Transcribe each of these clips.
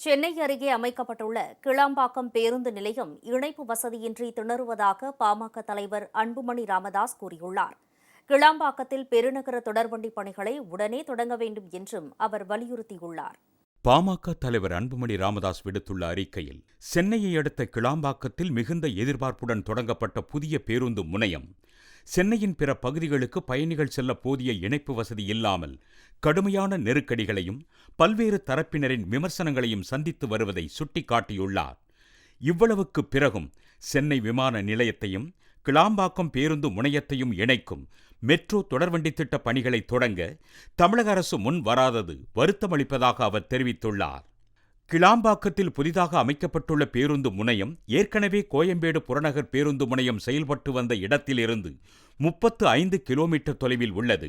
சென்னை அருகே அமைக்கப்பட்டுள்ள கிளாம்பாக்கம் பேருந்து நிலையம் இணைப்பு வசதியின்றி திணறுவதாக பாமக தலைவர் அன்புமணி ராமதாஸ் கூறியுள்ளார். கிளாம்பாக்கத்தில் பெருநகர தொடர்வண்டி பணிகளை உடனே தொடங்க வேண்டும் என்றும் அவர் வலியுறுத்தியுள்ளார். பாமக தலைவர் அன்புமணி ராமதாஸ் விடுத்துள்ள அறிக்கையில் சென்னையை அடுத்த கிளாம்பாக்கத்தில் மிகுந்த எதிர்பார்ப்புடன் தொடங்கப்பட்ட புதிய பேருந்து முனையம் சென்னையின் பிற பகுதிகளுக்கு பயணிகள் செல்ல போதிய இணைப்பு வசதி இல்லாமல் கடுமையான நெருக்கடிகளையும் பல்வேறு தரப்பினரின் விமர்சனங்களையும் சந்தித்து வருவதை சுட்டிக்காட்டியுள்ளார். இவ்வளவுக்கு பிறகும் சென்னை விமான நிலையத்தையும் கிளாம்பாக்கம் பேருந்து முனையத்தையும் இணைக்கும் மெட்ரோ தொடர்வண்டி திட்ட பணிகளை தொடங்க தமிழக அரசு முன் வராதது வருத்தமளிப்பதாக அவர் தெரிவித்துள்ளார். கிளாம்பாக்கத்தில் புதிதாக அமைக்கப்பட்டுள்ள பேருந்து முனையம் ஏற்கனவே கோயம்பேடு புறநகர் பேருந்து முனையம் செயல்பட்டு வந்த இடத்திலிருந்து முப்பத்து ஐந்து கிலோமீட்டர் தொலைவில் உள்ளது.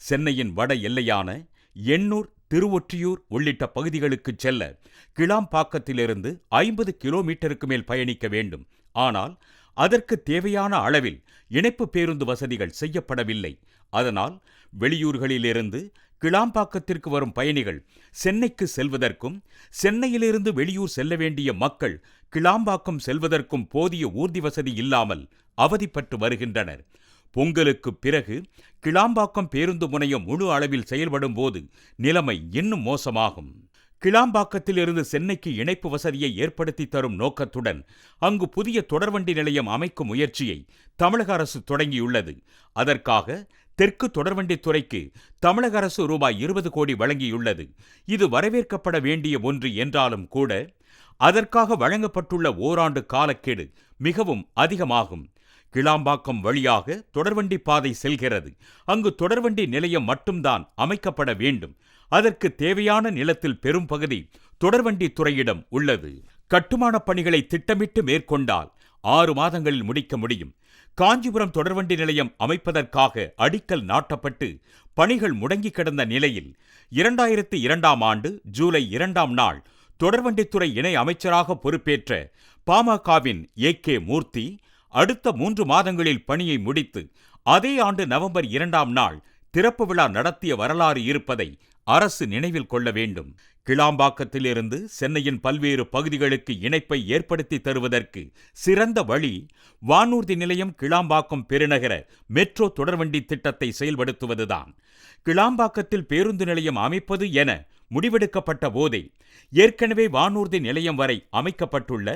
சென்னையின் வட எல்லையான எண்ணூர் திருவொற்றியூர் உள்ளிட்ட பகுதிகளுக்கு செல்ல கிளாம்பாக்கத்திலிருந்து ஐம்பது கிலோமீட்டருக்கு மேல் பயணிக்க வேண்டும். ஆனால் அதற்கு தேவையான அளவில் இணைப்பு பேருந்து வசதிகள் செய்யப்படவில்லை. அதனால் வெளியூர்களிலிருந்து கிளாம்பாக்கத்திற்கு வரும் பயணிகள் சென்னைக்கு செல்வதற்கும் சென்னையிலிருந்து வெளியூர் செல்ல வேண்டிய மக்கள் கிளாம்பாக்கம் செல்வதற்கும் போதிய ஊர்தி வசதி இல்லாமல் அவதிப்பட்டு வருகின்றனர். பொங்கலுக்கு பிறகு கிளாம்பாக்கம் பேருந்து முனையம் முழு அளவில் செயல்படும் போது நிலைமை இன்னும் மோசமாகும். கிளாம்பாக்கத்திலிருந்து சென்னைக்கு இணைப்பு வசதியை ஏற்படுத்தி தரும் நோக்கத்துடன் அங்கு புதிய தொடர்வண்டி நிலையம் அமைக்கும் முயற்சியை தமிழக அரசு தொடங்கியுள்ளது. அதற்காக தெற்கு தொடர்வண்டித்துறைக்கு தமிழக அரசு ரூபாய் இருபது கோடி வழங்கியுள்ளது. இது வரவேற்கப்பட வேண்டிய ஒன்று என்றாலும் கூட அதற்காக வழங்கப்பட்டுள்ள ஓராண்டு காலக்கெடு மிகவும் அதிகமாகும். கிளாம்பாக்கம் வழியாக தொடர்வண்டி பாதை செல்கிறது. அங்கு தொடர்வண்டி நிலையம் மட்டும்தான் அமைக்கப்பட வேண்டும். அதற்கு தேவையான நிலத்தில் பெரும் பகுதி தொடர்வண்டி துறையிடம் உள்ளது. கட்டுமானப் பணிகளை திட்டமிட்டு மேற்கொண்டால் ஆறு மாதங்களில் முடிக்க முடியும். காஞ்சிபுரம் தொடர்வண்டி நிலையம் அமைப்பதற்காக அடிக்கல் நாட்டப்பட்டு பணிகள் முடங்கி கிடந்த நிலையில் இரண்டாயிரத்து இரண்டாம் ஆண்டு ஜூலை இரண்டாம் நாள் தொடர்வண்டித்துறை இணை அமைச்சராக பொறுப்பேற்ற பாமகவின் ஏ கே மூர்த்தி அடுத்த மூன்று மாதங்களில் பணியை முடித்து அதே ஆண்டு நவம்பர் இரண்டாம் நாள் திறப்பு விழா நடத்திய வரலாறு இருப்பதை அரசு நினைவில் கொள்ள வேண்டும். கிளாம்பாக்கத்திலிருந்து சென்னையின் பல்வேறு பகுதிகளுக்கு இணைப்பை ஏற்படுத்தி தருவதற்கு சிறந்த வழி வானூர்தி நிலையம் கிளாம்பாக்கம் பெருநகர மெட்ரோ தொடர்வண்டி திட்டத்தை செயல்படுத்துவதுதான். கிளாம்பாக்கத்தில் பேருந்து நிலையம் அமைப்பது என முடிவெடுக்கப்பட்ட போதே ஏற்கனவே வானூர்தி நிலையம் வரை அமைக்கப்பட்டுள்ள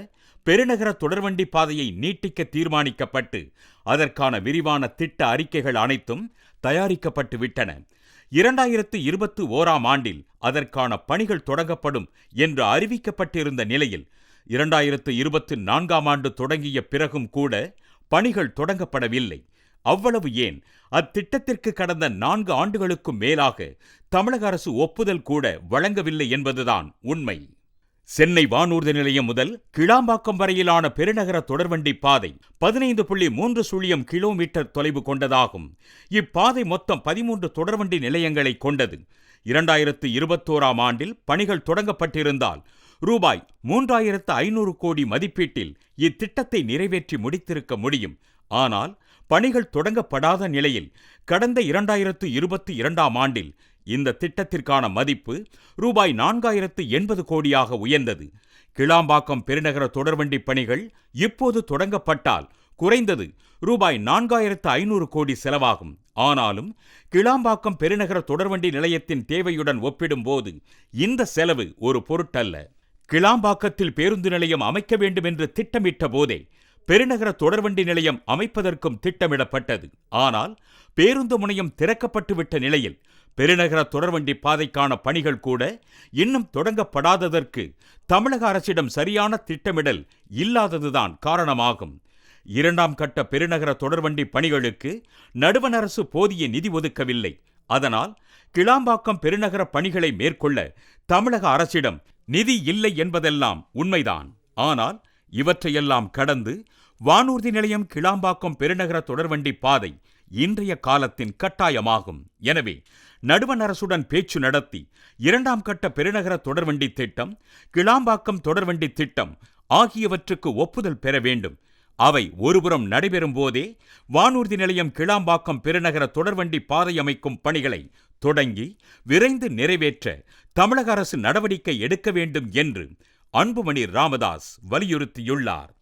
பெருநகர தொடர்வண்டி பாதையை நீட்டிக்க தீர்மானிக்கப்பட்டு அதற்கான விரிவான திட்ட அறிக்கைகள் அனைத்தும் தயாரிக்கப்பட்டு விட்டன இரண்டாயிரத்து இருபத்து ஓராம் ஆண்டில் அதற்கான பணிகள் தொடங்கப்படும் என்று அறிவிக்கப்பட்டிருந்த நிலையில் இரண்டாயிரத்து இருபத்து நான்காம் ஆண்டு தொடங்கிய பிறகும் கூட பணிகள் தொடங்கப்படவில்லை. அவ்வளவு ஏன்? அத்திட்டத்திற்கு கடந்த நான்கு ஆண்டுகளுக்கும் மேலாக தமிழக அரசு ஒப்புதல் கூட வழங்கவில்லை என்பதுதான் உண்மை. சென்னை வானூர்தி நிலையம் முதல் கிளாம்பாக்கம் வரையிலான பெருநகர தொடர்வண்டி பாதை பதினைந்து புள்ளி மூன்று சுழியம் கிலோமீட்டர் தொலைவு கொண்டதாகும். இப்பாதை மொத்தம் பதிமூன்று தொடர்வண்டி நிலையங்களை கொண்டது. இரண்டாயிரத்து இருபத்தோராம் ஆண்டில் பணிகள் தொடங்கப்பட்டிருந்தால் ரூபாய் மூன்றாயிரத்து ஐநூறு கோடி மதிப்பீட்டில் இத்திட்டத்தை நிறைவேற்றி முடித்திருக்க முடியும். ஆனால் பணிகள் தொடங்கப்படாத நிலையில் கடந்த இரண்டாயிரத்து இருபத்தி இரண்டாம் ஆண்டில் இந்த திட்டத்திற்கான மதிப்பு ரூபாய் நான்காயிரத்து எண்பது கோடியாக உயர்ந்தது. கிளாம்பாக்கம் பெருநகர தொடர்வண்டி பணிகள் இப்போது தொடங்கப்பட்டால் குறைந்தது ரூபாய் நான்காயிரத்து ஐநூறு கோடி செலவாகும். ஆனாலும் கிளாம்பாக்கம் பெருநகர தொடர்வண்டி நிலையத்தின் தேவையுடன் ஒப்பிடும்போது இந்த செலவு ஒரு பொருட்டல்ல. கிளாம்பாக்கத்தில் பேருந்து நிலையம் அமைக்க வேண்டும் என்று திட்டமிட்ட போதே பெருநகர தொடர்வண்டி நிலையம் அமைப்பதற்கும் திட்டமிடப்பட்டது. ஆனால் பேருந்து முனையம் திறக்கப்பட்டுவிட்ட நிலையில் பெருநகர தொடர்வண்டி பாதைக்கான பணிகள் கூட இன்னும் தொடங்கப்படாததற்கு தமிழக அரசிடம் சரியான திட்டமிடல் இல்லாததுதான் காரணமாகும். இரண்டாம் கட்ட பெருநகர தொடர்வண்டி பணிகளுக்கு நடுவண் அரசு போதிய நிதி ஒதுக்கவில்லை. அதனால் கிளாம்பாக்கம் பெருநகர பணிகளை மேற்கொள்ள தமிழக அரசிடம் நிதி இல்லை என்பதெல்லாம் உண்மைதான். ஆனால் இவற்றையெல்லாம் கடந்து வானூர்தி நிலையம் கிளாம்பாக்கம் பெருநகர தொடர்வண்டி பாதை இன்றைய காலத்தின் கட்டாயமாகும். எனவே நடுவண் அரசுடன் பேச்சு நடத்தி இரண்டாம் கட்ட பெருநகர தொடர்வண்டி திட்டம் கிளாம்பாக்கம் தொடர்வண்டி திட்டம் ஆகியவற்றுக்கு ஒப்புதல் பெற வேண்டும். அவை ஒருபுறம் நடைபெறும் போதே வானூர்தி நிலையம் கிளாம்பாக்கம் பெருநகர தொடர்வண்டி பாதை அமைக்கும் பணிகளை தொடங்கி விரைந்து நிறைவேற்ற தமிழக அரசு நடவடிக்கை எடுக்க வேண்டும் என்று அன்புமணி ராமதாஸ் வலியுறுத்தியுள்ளார்.